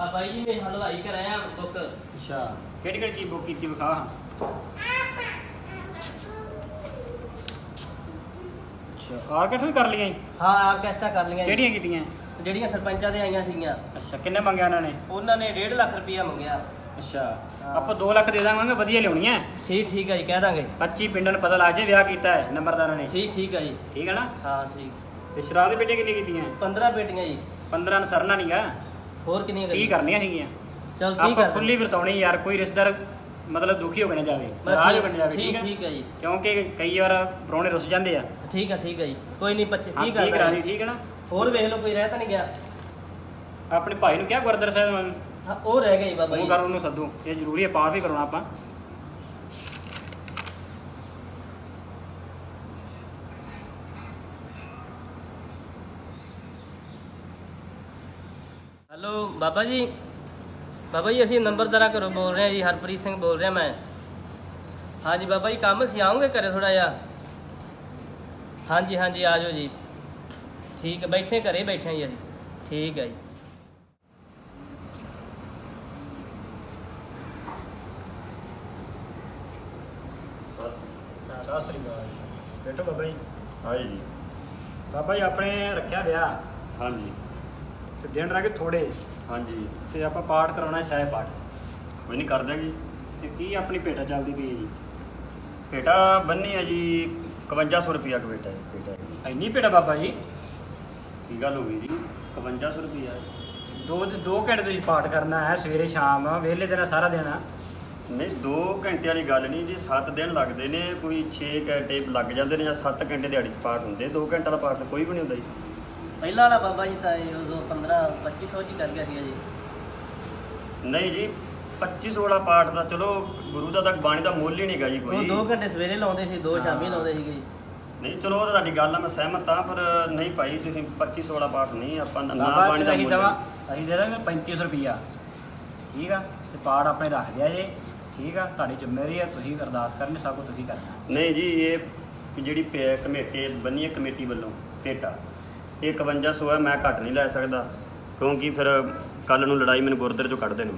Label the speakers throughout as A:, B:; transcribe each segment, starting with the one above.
A: ਆ ਬਾਈ ਜੀ ਮੈਂ ਹਲਵਾਈ ਕਰਾਇਆ ਬੁੱਕ
B: ਅੱਛਾ। ਕਿਹੜੀ ਕਿਹੜੀ ਚੀਜ਼ ਬੁੱਕ ਕੀਤੀ ਵਿਖਾ ਹਾਂ। ਅੱਛਾ। ਆਰਕੈਸਟ ਵੀ ਕਰ ਲਈਆਂ ਜੀ?
A: ਹਾਂ ਆਰਕੈਸਟਰਾ ਕਰ ਲਈਆਂ ਜੀ।
B: ਕਿਹੜੀਆਂ ਕੀਤੀਆਂ?
A: ਜਿਹੜੀਆਂ ਸਰਪੰਚਾਂ ਦੇ ਆਈਆਂ ਸੀਗੀਆਂ।
B: ਅੱਛਾ ਕਿੰਨੇ ਮੰਗਿਆ ਉਹਨਾਂ ਨੇ?
A: ਉਹਨਾਂ ਨੇ 1.5 ਲੱਖ ਰੁਪਇਆ ਮੰਗਿਆ।
B: ਅੱਛਾ।
A: ਹਾਂ।
B: ਆਪਾਂ 2 ਲੱਖ ਦੇ ਦਾਂਗੇ ਵਧੀਆ ਲਿਆਉਣੀਆਂ।
A: ਠੀਕ ਠੀਕ ਹੈ ਜੀ ਕਹਿ ਦਾਂਗੇ।
B: 25 ਪਿੰਡਾਂ ਨੂੰ ਪਤਾ ਲੱਗ ਜੇ ਵਿਆਹ ਕੀਤਾ ਹੈ ਨੰਬਰਦਾਰਾਂ ਨੇ।
A: ਠੀਕ ਠੀਕ ਹੈ ਜੀ।
B: ਠੀਕ ਹੈ ਨਾ?
A: ਹਾਂ ਠੀਕ।
B: ਤੇ ਸ਼ਰਾਬ ਦੇ ਪੇਟੇ ਕਿੰਨੀ ਕੀਤੀਆਂ?
A: 15 ਬੇਟੀਆਂ ਜੀ।
B: 15 ਨੂੰ ਸਰਨਾ ਨਹੀਂਗਾ
A: ਹੋਰ ਕਿੰਨੀਆਂ
B: 30 ਕਰਨੀਆਂ ਸੀਗੀਆਂ
A: ਚਲ ਠੀਕ
B: ਆਪਾਂ
A: ਹੈ
B: ਖੁੱਲੀ ਵਰਤਾਉਣੀ ਯਾਰ ਕੋਈ ਰਿਸ਼ਤੇਦਾਰ ਮਤਲਬ ਦੁਖੀ ਹੋ ਕੇ ਨਾ ਜਾਵੇ ਨਾਰਾਜ਼ ਹੋ ਕੇ ਨਾ ਜਾਵੇ ਠੀਕ ਹੈ?
A: ਠੀਕ ਹੈ ਜੀ।
B: ਕਿਉਂਕਿ ਕਈ ਵਾਰ ਪ੍ਰਾਹੁਣੇ ਰੁੱਸ ਜਾਂਦੇ ਆ।
A: ਠੀਕ ਹੈ ਠੀਕ ਹੈ ਜੀ। ਕੋਈ ਨਹੀਂ 25
B: ਹਾਂ
A: ਠੀਕ
B: ਠੀਕ ਕਰਾ ਲਈ ਠੀਕ ਹੈ ਨਾ?
A: ਹੋਰ ਵੇਖ ਲਓ ਕੋਈ ਰਹਿ ਤਾਂ ਨਹੀਂ ਗਿਆ?
B: ਆਪਣੇ ਭਾਈ ਨੂੰ ਕਿਹਾ ਗੁਰਦੁਆਰਾ ਸਾਹਿਬ ਨੂੰ
A: ਹਾਂ, ਉਹ ਰਹਿ ਗਿਆ ਜੀ ਬਾਬਾ
B: ਉਹ
A: ਜੀ
B: ਕਰ ਉਹਨੂੰ ਸੱਦੂ। ਇਹ ਜ਼ਰੂਰੀ ਹੈ ਪਾਠ ਵੀ ਕਰਾਉਣਾ ਆਪਾਂ।
A: ਹੈਲੋ ਬਾਬਾ ਜੀ। ਬਾਬਾ ਜੀ ਅਸੀਂ ਨੰਬਰਦਾਰਾ ਘਰੋਂ ਬੋਲ ਰਹੇ ਹਾਂ ਜੀ ਹਰਪ੍ਰੀਤ ਸਿੰਘ ਬੋਲ ਰਿਹਾ ਮੈਂ। ਹਾਂਜੀ ਬਾਬਾ ਜੀ ਕੰਮ ਸੀ ਆਉਂਗੇ ਘਰੇ ਥੋੜਾ ਜਿਹਾ? ਹਾਂਜੀ ਹਾਂਜੀ ਆ ਜਾਓ ਜੀ। ਠੀਕ ਹੈ ਬੈਠੇ ਘਰੇ ਬੈਠੇ ਜੀ ਅਸੀਂ। ਠੀਕ ਹੈ ਜੀ।
B: ਸਤਿ ਸ੍ਰੀ ਅਕਾਲ ਬੈਠੋ ਬਾਬਾ ਜੀ।
C: ਹਾਂਜੀ। ਜੀ
B: ਬਾਬਾ ਜੀ ਆਪਣੇ ਰੱਖਿਆ ਵਿਆਹ?
C: ਹਾਂਜੀ।
B: ਤੇ ਦਿਨ ਰਹਿ ਗਏ ਥੋੜੇ
C: ਹਾਂਜੀ।
B: ਤੇ ਆਪਾਂ ਪਾਠ ਕਰਾਉਣਾ ਸਹਿ ਪਾਠ।
C: ਕੋਈ ਨਹੀਂ ਕਰ ਦਾਂਗੇ
B: ਤੇ ਕੀ ਆਪਣੀ ਭੇਟਾ ਚੱਲਦੀ ਪਈ ਹੈ ਜੀ?
C: ਬੇਟਾ ਬੰਨੀ ਹੈ ਜੀ 5100 ਰੁਪਿਆ ਕ ਬੇਟਾ ਹੈ ਹੈ।
B: ਇੰਨੀ ਭੇਟਾ ਬਾਬਾ ਜੀ?
C: ਕੀ ਗੱਲ ਹੋ ਗਈ ਜੀ? 5100 ਰੁਪਿਆ
B: ਦੋ ਦੋ ਘੰਟੇ ਤੁਸੀਂ ਪਾਠ ਕਰਨਾ ਹੈ ਸਵੇਰੇ ਸ਼ਾਮ ਵਿਹਲੇ ਦਿਨ ਸਾਰਾ ਦਿਨ
C: ਨਹੀਂ 2 ਘੰਟੇ ਵਾਲੀ ਗੱਲ ਨਹੀਂ ਜੀ 7 ਦਿਨ ਲੱਗਦੇ ਨੇ ਕੋਈ 6 ਘੰਟੇ ਲੱਗ ਜਾਂਦੇ ਨੇ ਜਾਂ 7 ਘੰਟੇ ਦਿਹਾੜੀ 'ਚ ਪਾਠ ਹੁੰਦੇ 2 ਘੰਟੇ ਵਾਲਾ ਪਾਠ ਕੋਈ ਵੀ ਨਹੀਂ ਹੁੰਦਾ ਜੀ।
A: ਪਹਿਲਾਂ ਵਾਲਾ ਬਾਬਾ ਜੀ ਤਾਂ ਇਹ ਉਦੋਂ 15 2500 ਚ ਹੀ ਕਰ ਗਿਆ ਸੀਗਾ ਜੀ।
C: ਨਹੀਂ ਜੀ 25 16 ਪਾਠ ਦਾ ਚਲੋ ਗੁਰੂ ਦਾ ਤਾਂ ਬਾਣੀ ਦਾ ਮੁੱਲ ਹੀ ਨਹੀਂਗਾ ਜੀ
A: ਉਹ
C: ਕੋਈ
A: 2 ਘੰਟੇ ਸਵੇਰੇ ਲਾਉਂਦੇ ਸੀ 2 ਸ਼ਾਮੀ। ਲਾਉਂਦੇ ਸੀਗੇ ਜੀ।
C: ਨਹੀਂ ਚਲੋ ਉਹ ਤਾਂ ਤੁਹਾਡੀ ਗੱਲ ਨਾਲ ਮੈਂ ਸਹਿਮਤ ਹਾਂ ਪਰ ਨਹੀਂ ਭਾਈ ਤੁਸੀਂ 25 16 ਪਾਠ ਨਹੀਂ ਆਪਾਂ ਨਾ
B: ਬਾਬਾ
C: ਬਾਣੀ
B: ਜੀ
C: ਦਾ
B: ਅਸੀਂ
C: ਮੁੱਲ
B: ਦਵਾ ਅਸੀਂ ਦੇ ਦਾਂਗੇ 3500 ਰੁਪਈਆ। ਠੀਕ ਆ? ਤੇ ਪਾਠ ਆਪਣੇ ਰੱਖ ਦਿਆ ਜੇ। ਠੀਕ ਆ? ਤੁਹਾਡੀ ਜ਼ਿੰਮੇਵਾਰੀ ਆ ਤੁਸੀਂ ਅਰਦਾਸ ਕਰਨੀ ਸਭ ਕੁਝ ਤੁਸੀਂ ਕਰਨਾ।
C: ਨਹੀਂ ਜੀ ਇਹ ਜਿਹੜੀ ਪੇ- ਕਮੇਟੀ ਬੰਨੀ ਹੈ ਕਮੇਟੀ ਵੱਲੋਂ ਭੇਟਾ। ਇਹ 5100 ਹੈ ਮੈਂ ਘੱਟ ਨਹੀਂ ਲੈ ਸਕਦਾ। ਕਿਉਂਕਿ ਫਿਰ ਕੱਲ ਨੂੰ ਲੜਾਈ ਮੈਨੂੰ ਗੁਰਦੁਆਰੇ ਚੋਂ ਕੱਢ ਦੇਣੀ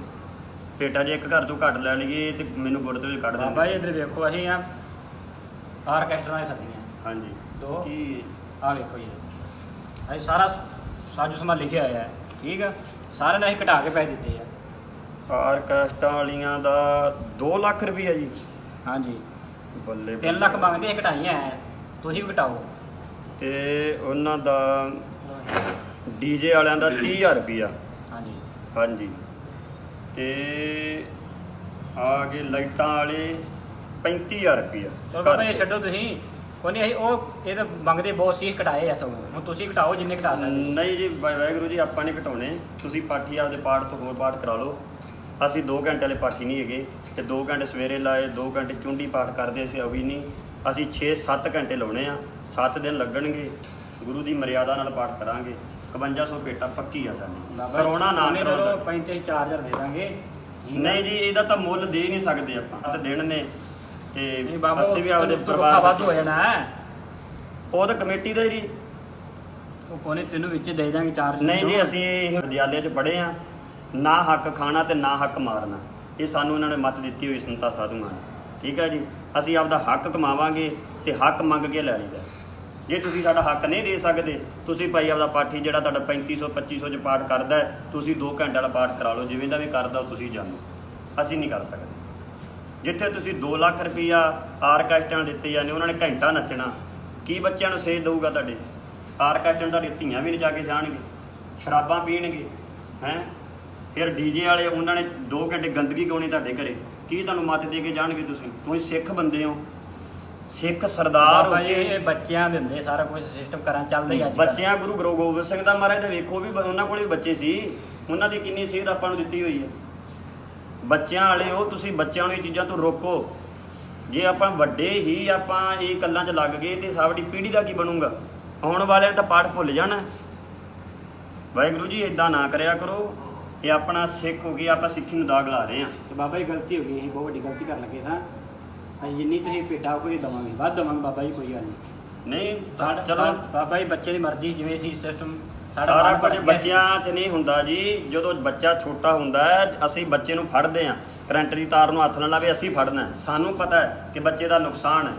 C: ਭੇਟਾ ਜੇ ਇੱਕ ਘਰ ਚੋਂ ਘੱਟ ਲੈ ਲਈਏ ਤੇ ਮੈਨੂੰ ਗੁਰਦੁਆਰੇ ਚੋਂ ਕੱਢ
B: ਬਾਬਾ ਜੀ ਇੱਧਰ ਵੇਖੋ ਅਸੀਂ ਆ ਆਰਕੈਸਟਰਾ ਨੇ ਸੱਦੀਆਂ
C: ਹਾਂਜੀ।
B: ਦੋ
C: ਕੀ?
B: ਆ ਵੇਖੋ ਜੀ। ਅਸੀਂ ਸਾਰਾ ਸਾਜੋ ਸਮਾਨ ਲਿਖਿਆ ਹੋਇਆ ਹੈ ਠੀਕ ਆ? ਸਾਰਿਆਂ ਨੇ ਅਸੀਂ ਘਟਾ ਕੇ ਪੈਸੇ ਦਿੱਤੇ ਆ।
C: ਆਰਕੈਸਟਰਾ ਵਾਲੀਆਂ ਦਾ 2 ਲੱਖ ਰੁਪਈਆ ਜੀ।
B: ਹਾਂਜੀ।
C: ਬੱਲੇ
B: 3 ਲੱਖ ਮੰਗਦੇ ਆ ਘਟਾਈਆਂ ਤੁਸੀਂ ਵੀ ਘਟਾਓ।
C: ਤੇ ਉਹਨਾਂ ਦਾ ਡੀਜੇ ਵਾਲਿਆਂ ਦਾ 30000 ਰੁਪਈਆ।
B: ਹਾਂਜੀ।
C: ਹਾਂਜੀ। ਤੇ ਆ ਗਏ ਲਾਈਟਾਂ ਵਾਲੇ 35000 ਰੁਪਈਆ
B: ਚਲੋ ਬਾਬਾ ਇਹ ਛੱਡੋ ਤੁਸੀਂ। ਕੋਈ ਨਹੀਂ ਅਸੀਂ ਉਹ ਇਹ ਤਾਂ ਮੰਗਦੇ ਬਹੁਤ ਸੀ ਘਟਾਏ ਆ ਸਗੋਂ ਹੁਣ ਤੁਸੀਂ ਘਟਾਓ ਜਿੰਨੇ ਘਟਾ ਸਕਦੇ।
C: ਨਹੀਂ ਜੀ ਵਾਹਿ- ਵਾਹਿਗੁਰੂ ਜੀ ਆਪਾਂ ਨੇ ਘਟਾਉਣੇ ਤੁਸੀਂ ਪਾਠੀ ਆਪਦੇ ਪਾਠ ਤੋਂ ਹੋਰ ਪਾਠ ਕਰਾ ਲਓ। ਅਸੀਂ 2 ਘੰਟੇ ਵਾਲੇ ਪਾਠੀ ਨਹੀਂ ਹੈਗੇ। ਤੇ 2 ਘੰਟੇ ਸਵੇਰੇ ਲਾਏ 2 ਘੰਟੇ ਚੁੰਡੀ ਪਾਠ ਕਰਦੇ ਅਸੀਂ ਉਹ ਵੀ ਨਹੀਂ। ਅਸੀਂ 6-7 ਘੰਟੇ ਲਾਉਣੇ ਆ। 7 ਦਿਨ ਲੱਗਣਗੇ ਗੁਰੂ ਦੀ ਮਰਿਆਦਾ ਨਾਲ ਪਾਠ ਕਰਾਂਗੇ 5100 ਪੇਟਾ ਪੱਕੀ ਆ ਸਾਡੀ। ਕਰੋਨਾ ਨਾ ਕਰੋ।
B: ਚਲੋ 35 4000 ਦੇ ਦਾਂਗੇ।
C: ਨਹੀਂ ਜੀ ਇਹਦਾ ਤਾਂ ਮੁੱਲ ਦੇ ਨਹੀਂ ਸਕਦੇ ਆਪਾਂ ਤੇ ਦਿਨ ਨੇ। ਤੇ ਅਸੀਂ ਵੀ ਆਪਦੇ
B: ਪਰਿਵਾਰ ਵਾਧੂ ਹੋ ਜਾਣਾ।
C: ਉਹ ਤਾਂ ਕਮੇਟੀ ਦਾ ਜੀ।
B: ਉਹ ਕੋਨੇ ਤੈਨੂੰ ਵਿੱਚ ਦੇ ਦਾਂਗੇ ਚਾਰ
C: ਨਹੀਂ ਜੀ ਅਸੀਂ ਇਹ ਵਿਦਿਆਲਿਆ 'ਚ ਪੜ੍ਹੇ ਆ। ਨਾ ਹੱਕ ਖਾਣਾ ਤੇ ਨਾ ਹੱਕ ਮਾਰਨਾ। ਇਹ ਸਾਨੂੰ ਇਹਨਾਂ ਨੇ ਮੱਤ ਦਿੱਤੀ ਹੋਈ ਸੰਤਾ ਸਾਧੂਆਂ ਨੇ। ਠੀਕ ਹੈ ਜੀ? ਅਸੀਂ ਆਪਦਾ ਹੱਕ ਕਮਾਵਾਂਗੇ ਤੇ ਹੱਕ ਮੰਗ ਕੇ ਲੈ ਲਈਦਾ। ਜੇ ਤੁਸੀਂ ਸਾਡਾ ਹੱਕ ਨਹੀਂ ਦੇ ਸਕਦੇ, ਤੁਸੀਂ ਭਾਈ ਆਪਦਾ ਪਾਠੀ ਜਿਹੜਾ ਤੁਹਾਡਾ 3500 2500 ਚ ਪਾਠ ਕਰਦਾ ਤੁਸੀਂ 2 ਘੰਟੇ ਵਾਲਾ ਪਾਠ ਕਰਾ ਲਓ, ਜਿਵੇਂ ਦਾ ਵੀ ਕਰਦਾ ਉਹ ਤੁਸੀਂ ਜਾਣੋ। ਅਸੀਂ ਨਹੀਂ ਕਰ ਸਕਦੇ। ਜਿੱਥੇ ਤੁਸੀਂ 2 ਲੱਖ ਰੁਪਈਆ ਆਰਕੈਸਟਰਾਂ ਨੂੰ ਦਿੱਤੇ ਜਾਂਦੇ ਉਹਨਾਂ ਨੇ ਘੰਟਾ ਨੱਚਣਾ। ਕੀ ਬੱਚਿਆਂ ਨੂੰ ਸੇਧ ਦੇਊਗਾ ਤੁਹਾਡੇ? ਆਰਕੈਸਟਰਾਂ ਤੁਹਾਡੀਆਂ ਧੀਆਂ ਵੀ ਨਚਾ ਕੇ ਜਾਣਗੇ, ਸ਼ਰਾਬਾਂ ਪੀਣਗੇ, ਹੈ? ਫਿਰ ਡੀਜੇ ਵਾਲੇ ਉਹਨਾਂ ਨੇ 2 ਘੰਟੇ ਗੰਦਗੀ ਗਾਉਣੀ ਤੁਹਾਡੇ ਘਰੇ। ਕੀ ਤੁਹਾਨੂੰ ਮੱਤ ਦੇ ਕੇ ਜਾਣਗੇ ਤੁਸੀਂ? ਤੁਸੀਂ ਸਿੱਖ ਬੰਦੇ ਹੋ। ਸਿੱਖ ਸਰਦਾਰ ਹੋ
B: ਬਾਬਾ ਜੀ
C: ਕੇ
B: ਇਹ ਬੱਚਿਆਂ ਦੇ ਹੁੰਦੇ ਸਾਰਾ ਕੁਝ ਸਿਸਟਮ ਕਰਾਂ ਚੱਲਦਾ ਹੀ ਅੱਜ ਕੱਲ੍ਹ।
C: ਬੱਚਿਆਂ ਗੁਰੂ ਗ੍ਰੋ ਗੋਬਿੰਦ ਸਿੰਘ ਦਾ ਮਹਾਰਾਜ ਦਾ ਵੇਖੋ ਵੀ ਬ- ਉਹਨਾਂ ਕੋਲ ਬੱਚੇ ਸੀ। ਉਹਨਾਂ ਦੀ ਕਿੰਨੀ ਸੇਧ ਆਪਾਂ ਨੂੰ ਦਿੱਤੀ ਹੋਈ ਹੈ। ਬੱਚਿਆਂ ਵਾਲੇ ਉਹ ਤੁਸੀਂ ਬੱਚਿਆਂ ਨੂੰ ਇਹ ਚੀਜ਼ਾਂ ਤੋਂ ਰੋਕੋ। ਜੇ ਆਪਾਂ ਵੱਡੇ ਹੀ ਆਪਾਂ ਇਹ ਗੱਲਾਂ 'ਚ ਲੱਗ ਗਏ ਤੇ ਸਾਡੀ ਪੀੜ੍ਹੀ ਦਾ ਕੀ ਬਣੂਗਾ? ਆਉਣ ਵਾਲਿਆਂ ਨੇ ਤਾਂ ਪਾਠ ਭੁੱਲ ਜਾਣਾ। ਵਾਹਿਗੁਰੂ ਜੀ ਇਦਾਂ ਨਾ ਕਰਿਆ ਕਰੋ ਇਹ ਆਪਣਾ ਸਿੱਖ ਹੋ ਗਈ ਆਪਾਂ ਸਿੱਖੀ ਨੂੰ ਦਾਗ ਲਾ ਰਹੇ ਹਾਂ।
B: ਤੇ ਬਾਬਾ ਜੀ ਗਲਤੀ ਹੋ ਗਈ ਅਸੀਂ ਬਹੁਤ ਵੱਡੀ ਗਲਤੀ ਕਰਨ ਲੱਗੇ ਸਾਂ। ਅਸੀਂ ਜਿੰਨੀ ਤੁਸੀਂ ਭੇਟਾ ਕੋਈ ਦਵਾਂਗੇ ਵੱਧ ਦਵਾਂਗੇ ਬਾਬਾ ਜੀ ਕੋਈ ਗੱਲ ਨਹੀਂ।
C: ਨਹੀਂ
B: ਸਾਡਾ
C: ਚਲੋ।
B: ਬਾਬਾ ਜੀ ਬੱਚੇ ਦੀ ਮਰਜ਼ੀ ਜਿਵੇਂ ਅਸੀਂ ਸਿਸਟਮ
C: ਸਾਰਾ ਕੁਝ। ਬੱਚਿਆਂ 'ਚ ਨਹੀਂ ਹੁੰਦਾ ਜੀ ਜਦੋਂ ਬੱਚਾ ਛੋਟਾ ਹੁੰਦਾ ਹੈ ਅਸੀਂ ਬੱਚੇ ਨੂੰ ਫੜਦੇ ਆ ਕਰੰਟ ਦੀ ਤਾਰ ਨੂੰ ਹੱਥ ਨਾਲ ਲਾਵੇ ਅਸੀਂ ਫੜਨਾ ਹੈ। ਸਾਨੂੰ ਪਤਾ ਹੈ ਕਿ ਬੱਚੇ ਦਾ ਨੁਕਸਾਨ ਹੈ।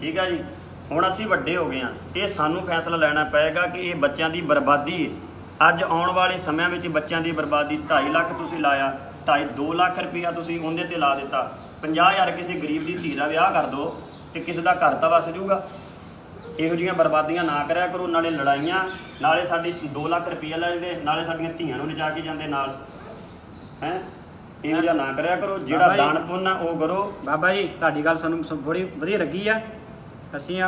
C: ਠੀਕ ਹੈ ਜੀ? ਹੁਣ ਅਸੀਂ ਵੱਡੇ ਹੋ ਗਏ ਆ ਇਹ ਸਾਨੂੰ ਫੈਸਲਾ ਲੈਣਾ ਪਏਗਾ ਕਿ ਇਹ ਬੱਚਿਆਂ ਦੀ ਬਰਬਾਦੀ ਹੈ। ਅੱਜ ਆਉਣ ਵਾਲੇ ਸਮਿਆਂ ਵਿੱਚ ਬੱਚਿਆਂ ਦੀ ਬਰਬਾਦੀ 2.5 ਲੱਖ ਤੁਸੀਂ ਲਾਇਆ 2.5 2 ਲੱਖ ਰੁਪਇਆ ਤੁਸੀਂ ਉਹਦੇ ਤੇ ਲਾ ਦਿੱਤਾ। 50000 ਕਿਸੇ ਗਰੀਬ ਦੀ ਧੀ ਦਾ ਵਿਆਹ ਕਰ ਦੋ ਤੇ ਕਿਸੇ ਦਾ ਘਰ ਤਾਂ ਵਸ ਜਾਊਗਾ। ਇਹੋ ਜਿਹੀਆਂ ਬਰਬਾਦੀਆਂ ਨਾ ਕਰਿਆ ਕਰੋ ਨਾਲੇ ਲੜਾਈਆਂ ਨਾਲੇ ਸਾਡੀ 2 ਲੱਖ ਰੁਪਈਆ ਲੈ ਜਾਂਦੇ ਨਾਲੇ ਸਾਡੀਆਂ ਧੀਆਂ ਨੂੰ ਲਿਜਾ ਕੇ ਜਾਂਦੇ ਨਾਲ। ਹੈ? ਇਹੋ ਜਿਹਾ ਨਾ ਕਰਿਆ ਕਰੋ ਜਿਹੜਾ। ਦਾਨ ਪੁੰਨ ਆ ਉਹ ਕਰੋ।
B: ਬਾਬਾ ਜੀ ਤੁਹਾਡੀ ਗੱਲ ਸਾਨੂੰ ਸ- ਬੜੀ ਵਧੀਆ ਲੱਗੀ ਆ। ਅਸੀਂ ਆ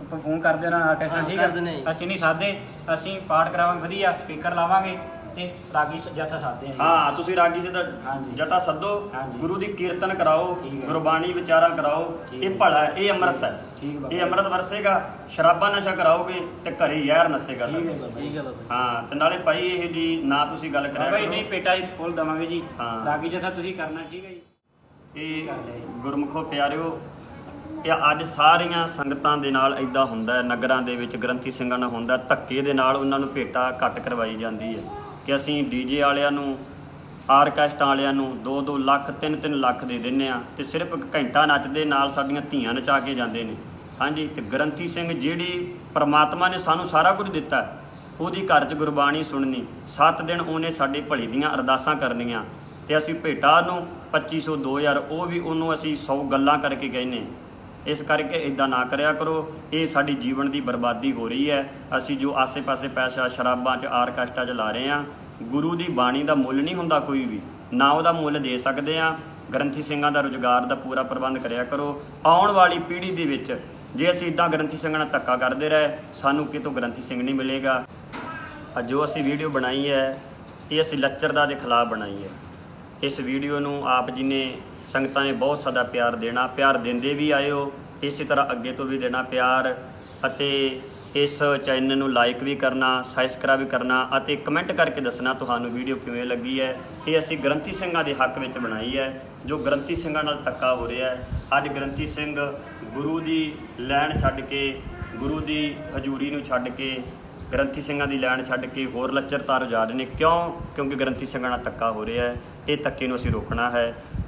B: ਆਪਾਂ ਫੋਨ ਕਰ ਦੇਣਾ ਆਰਟਿਸਟ
A: ਹਾਂ,
B: ਠੀਕ
A: ਕਰ ਦਿੰਦੇ
B: ਆ
A: ਜੀ।
B: ਅਸੀਂ ਨਹੀਂ ਸਾਦੇ ਅਸੀਂ ਪਾਠ ਕਰਾਵਾਂਗੇ ਵਧੀਆ ਸਪੀਕਰ ਲਾਵਾਂਗੇ। ਤੇ ਰਾਗੀ ਜੱਥਾ ਆ ਜੀ।
C: ਹਾਂ ਤੁਸੀਂ ਰਾਗੀ ਜੀ
B: ਹਾਂਜੀ।
C: ਜਟਾ ਸੱਦੋ
B: ਹਾਂਜੀ।
C: ਗੁਰੂ ਦੀ ਕੀਰਤਨ ਕਰਾਓ
B: ਠੀਕ ਹੈ।
C: ਗੁਰਬਾਣੀ ਵਿਚਾਰਾ ਕਰਾਓ
B: ਠੀਕ
C: ਇਹ
B: ਹੈ।
C: ਭਲਾ ਹੈ ਇਹ ਅੰਮ੍ਰਿਤ ਹੈ
B: ਠੀਕ ਹੈ ਬਾਬਾ
C: ਇਹ ਅੰਮ੍ਰਿਤ ਵਰਸੇਗਾ ਸ਼ਰਾਬਾਂ ਨਸ਼ਾ ਕਰਾਓਗੇ ਤੇ ਘਰੇ ਜ਼ਹਿਰ ਨਸੇਗਾ
B: ਠੀਕ ਹੈ
C: ਤੁਹਾਡੇ।
B: ਬਾਬਾ
A: ਠੀਕ ਹੈ ਬਾਬਾ ਜੀ
C: ਹਾਂ ਤੇ ਨਾਲੇ ਭਾਈ ਇਹ ਜੀ ਨਾ ਤੁਸੀਂ ਗੱਲ ਕਰਿਆ
B: ਬਾਬਾ ਜੀ
C: ਕਰੋ
B: ਨਹੀਂ ਪੇਟਾ ਜੀ ਫੁੱਲ ਦਵਾਂਗੇ ਜੀ
C: ਹਾਂ।
B: ਰਾਗੀ ਜੱਥਾ ਤੁਸੀਂ ਕਰਨਾ ਠੀਕ ਹੈ ਜੀ
C: ਇਹ ਗੁਰਮੁਖੋ ਪਿਆਰਿਓ ਇਹ ਅੱਜ ਸਾਰੀਆਂ ਸੰਗਤਾਂ ਦੇ ਨਾਲ ਐਦਾਂ ਹੁੰਦਾ ਹੈ ਨਗਰਾਂ ਦੇ ਵਿੱਚ ਗ੍ਰੰਥੀ ਸਿੰਘਾਂ ਨਾਲ ਹੁੰਦਾ ਹੈ, ਧੱਕੇ ਦੇ ਨਾਲ ਉਹਨਾਂ ਨੂੰ ਭੇਟਾ ਘੱਟ ਕਰਵਾਈ ਜਾਂਦੀ ਹੈ ਕਿ ਅਸੀਂ ਡੀਜੇ ਵਾਲਿਆਂ ਨੂੰ ਆਰਕੈਸਟਰਾ ਵਾਲਿਆਂ ਨੂੰ 2-2 ਲੱਖ 3-3 ਲੱਖ ਦੇ ਦਿੰਨੇ ਆ ਤੇ ਸਿਰਫ ਇੱਕ ਘੰਟਾ ਨੱਚਦੇ ਨਾਲ ਸਾਡੀਆਂ ਧੀਆਂ ਨਚਾ ਕੇ ਜਾਂਦੇ ਨੇ। ਹਾਂਜੀ, ਤੇ ਗ੍ਰੰਥੀ ਸਿੰਘ ਜਿਹੜੀ ਪ੍ਰਮਾਤਮਾ ਨੇ ਸਾਨੂੰ ਸਾਰਾ ਕੁਝ ਦਿੱਤਾ, ਉਹਦੀ ਘਰ 'ਚ ਗੁਰਬਾਣੀ ਸੁਣਨੀ 7 ਦਿਨ ਉਹਨੇ ਸਾਡੇ ਭਲੀ ਦੀਆਂ ਅਰਦਾਸਾਂ ਕਰਨੀਆਂ ਤੇ ਅਸੀਂ ਭੇਟਾ ਨੂੰ 2500 2000 ਉਹ ਵੀ ਉਹਨੂੰ ਅਸੀਂ 100 ਗੱਲਾਂ ਕਰਕੇ ਕਹਿੰਨੇ ਇਸ ਕਰਕੇ ਇਦਾਂ ਨਾ ਕਰਿਆ ਕਰੋ। ਇਹ ਸਾਡੀ ਜੀਵਨ ਦੀ ਬਰਬਾਦੀ ਹੋ ਰਹੀ ਹੈ। ਅਸੀਂ ਜੋ ਆਸੇ-ਪਾਸੇ ਪੈਸਾ ਸ਼ਰਾਬਾਂ 'ਚ ਆਰਕੈਸਟਰਾ 'ਚ ਲਾ ਰਹੇ ਹਾਂ, ਗੁਰੂ ਦੀ ਬਾਣੀ ਦਾ ਮੁੱਲ ਨਹੀਂ ਹੁੰਦਾ ਕੋਈ ਵੀ। ਨਾ ਉਹਦਾ ਮੁੱਲ ਦੇ ਸਕਦੇ ਆ ਗ੍ਰੰਥੀ ਸਿੰਘਾਂ ਦਾ ਰੁਜ਼ਗਾਰ ਦਾ ਪੂਰਾ ਪ੍ਰਬੰਧ ਕਰਿਆ ਕਰੋ। ਆਉਣ ਵਾਲੀ ਪੀੜ੍ਹੀ ਦੇ ਵਿੱਚ ਜੇ ਅਸੀਂ ਇਦਾਂ ਗ੍ਰੰਥੀ ਸਿੰਘਾਂ ਨਾਲ ਧੱਕਾ ਕਰਦੇ ਰਹੇ, ਸਾਨੂੰ ਕਿਤੋਂ ਗ੍ਰੰਥੀ ਸਿੰਘ ਨਹੀਂ ਮਿਲੇਗਾ। ਜੋ ਅਸੀਂ ਵੀਡੀਓ ਬਣਾਈ ਹੈ, ਇਹ ਅਸੀਂ ਲੱਚਰਦਾ ਦੇ ਖਿਲਾਫ ਬਣਾਈ ਹੈ। ਇਸ ਵੀਡੀਓ ਨੂੰ ਆਪ ਜੀ ਨੇ ਸੰਗਤਾਂ ਨੇ ਬਹੁਤ ਸਾਡਾ ਪਿਆਰ ਦੇਣਾ, ਪਿਆਰ ਦਿੰਦੇ ਵੀ ਆਇਓ ਹੋ ਇਸੇ ਤਰ੍ਹਾਂ ਅੱਗੇ ਤੋਂ ਵੀ ਦੇਣਾ ਪਿਆਰ ਅਤੇ ਇਸ ਚੈਨਲ ਨੂੰ ਲਾਈਕ ਵੀ ਕਰਨਾ ਸਬਸਕ੍ਰਾਈਬ ਵੀ ਕਰਨਾ ਅਤੇ ਕਮੈਂਟ ਕਰਕੇ ਦੱਸਣਾ ਤੁਹਾਨੂੰ ਵੀਡੀਓ ਕਿਵੇਂ ਲੱਗੀ ਹੈ। ਇਹ ਅਸੀਂ ਗ੍ਰੰਥੀ ਸਿੰਘਾਂ ਦੇ ਹੱਕ ਵਿੱਚ ਬਣਾਈ ਹੈ, ਜੋ ਗ੍ਰੰਥੀ ਸਿੰਘਾਂ ਨਾਲ ਧੱਕਾ ਹੋ ਰਿਹਾ ਹੈ। ਅੱਜ ਗ੍ਰੰਥੀ ਸਿੰਘ ਗੁਰੂ ਦੀ ਲੈਣ ਛੱਡ ਕੇ, ਗੁਰੂ ਦੀ ਹਜ਼ੂਰੀ ਨੂੰ ਛੱਡ ਕੇ, ਗ੍ਰੰਥੀ ਸਿੰਘਾਂ ਦੀ ਲੈਣ ਛੱਡ ਕੇ ਹੋਰ ਲੱਚਰਤਾ ਰੁਝਾ ਰਹੇ ਨੇ। ਕਿਉਂ? ਕਿਉਂਕਿ ਗ੍ਰੰਥੀ ਸਿੰਘਾਂ ਨਾਲ ਧੱਕਾ ਹੋ ਰਿਹਾ ਹੈ, ਇਹ ਧੱਕੇ ਨੂੰ ਅਸੀਂ ਰੋਕਣਾ ਹੈ।